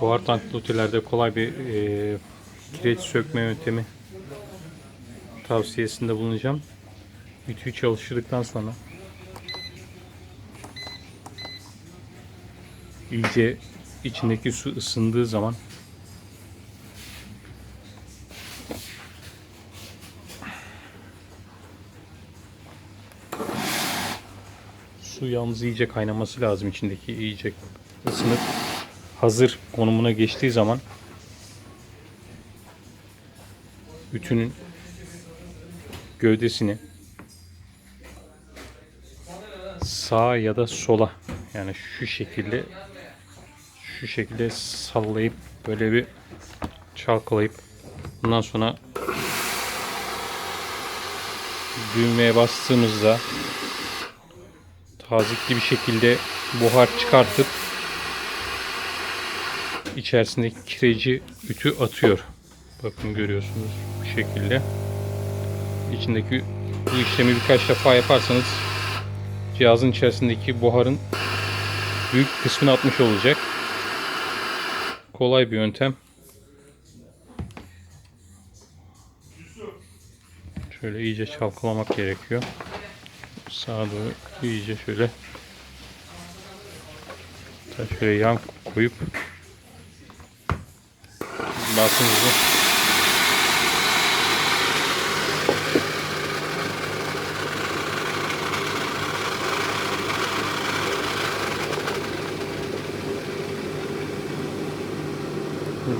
Buhar tanklı ütülerde kolay bir e, kireç sökme yöntemi tavsiyesinde bulunacağım. Ütüyü çalıştırdıktan sonra iyice içindeki su ısındığı zaman su yalnız iyice kaynaması lazım içindeki iyice ısınıp hazır konumuna geçtiği zaman ütünün gövdesini sağa ya da sola yani şu şekilde şu şekilde sallayıp böyle bir çalkalayıp bundan sonra düğmeye bastığımızda tazikli bir şekilde buhar çıkartıp içerisindeki kireci ütü atıyor. Bakın görüyorsunuz bu şekilde. İçindeki bu işlemi birkaç defa yaparsanız cihazın içerisindeki buharın büyük kısmını atmış olacak. Kolay bir yöntem. Şöyle iyice çalkalamak gerekiyor. Sağa doğru iyice şöyle şöyle yan koyup basınızı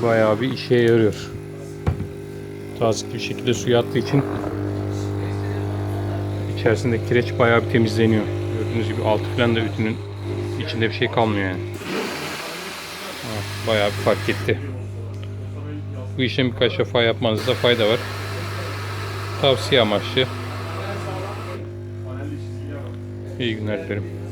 bayağı bir işe yarıyor. Tazikli bir şekilde suya attığı için içerisinde kireç bayağı bir temizleniyor. Gördüğünüz gibi altı falan da ütünün içinde bir şey kalmıyor yani. Ha, Bayağı bir fark etti. Bu işlemi birkaç defa yapmanızda fayda var. Tavsiye amaçlı. İyi günler dilerim.